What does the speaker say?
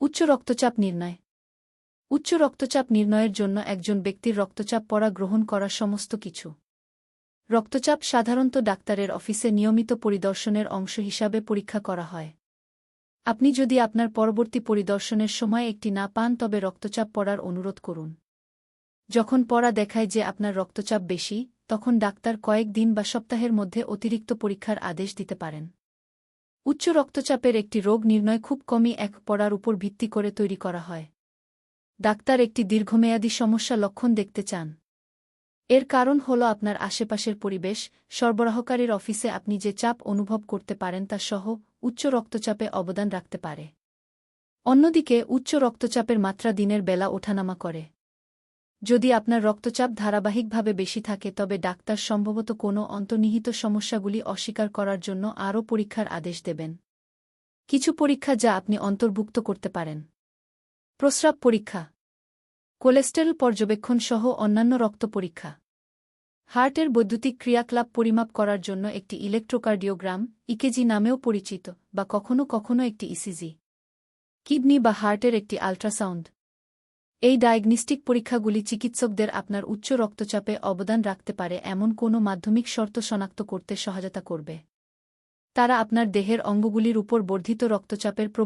উচ্চ রক্তচাপ নির্ণয়। উচ্চ রক্তচাপ নির্ণয়ের জন্য একজন ব্যক্তির রক্তচাপ পড়া গ্রহণ করা সমস্ত কিছু। রক্তচাপ সাধারণত ডাক্তারের অফিসে নিয়মিত পরিদর্শনের অংশ হিসাবে পরীক্ষা করা হয়। আপনি যদি আপনার পরবর্তী পরিদর্শনের সময় একটি না পান, তবে রক্তচাপ পড়ার অনুরোধ করুন। যখন পড়া দেখায় যে আপনার রক্তচাপ বেশি, তখন ডাক্তার কয়েক দিন বা সপ্তাহের মধ্যে অতিরিক্ত পরীক্ষার আদেশ দিতে পারেন। উচ্চ রক্তচাপের একটি রোগ নির্ণয় খুব কমই এক পড়ার উপর ভিত্তি করে তৈরি করা হয়। ডাক্তার একটি দীর্ঘমেয়াদী সমস্যা লক্ষণ দেখতে চান। এর কারণ হল আপনার আশেপাশের পরিবেশ, সরবরাহকারীর অফিসে আপনি যে চাপ অনুভব করতে পারেন তা সহ উচ্চ রক্তচাপে অবদান রাখতে পারে। অন্যদিকে, উচ্চ রক্তচাপের মাত্রা দিনের বেলা ওঠানামা করে। যদি আপনার রক্তচাপ ধারাবাহিকভাবে বেশি থাকে, তবে ডাক্তার সম্ভবত কোনো অন্তর্নিহিত সমস্যাগুলি অস্বীকার করার জন্য আরও পরীক্ষার আদেশ দেবেন। কিছু পরীক্ষা যা আপনি অন্তর্ভুক্ত করতে পারেন। প্রস্রাব পরীক্ষা, কোলেস্টেরল পর্যবেক্ষণ সহ অন্যান্য রক্ত পরীক্ষা, হার্টের বৈদ্যুতিক ক্রিয়াকলাপ পরিমাপ করার জন্য একটি ইলেকট্রোকার্ডিওগ্রাম, ইকেজি নামেও পরিচিত, বা কখনও কখনও একটি ইসিজি, কিডনি বা হার্টের একটি আল্ট্রাসাউন্ড। এই ডায়াগনিস্টিক পরীক্ষাগুলি চিকিৎসকদের আপনার উচ্চ রক্তচাপে অবদান রাখতে পারে এমন কোনো মাধ্যমিক শর্ত শনাক্ত করতে সহায়তা করবে। তারা আপনার দেহের অঙ্গগুলির উপর বর্ধিত রক্তচাপের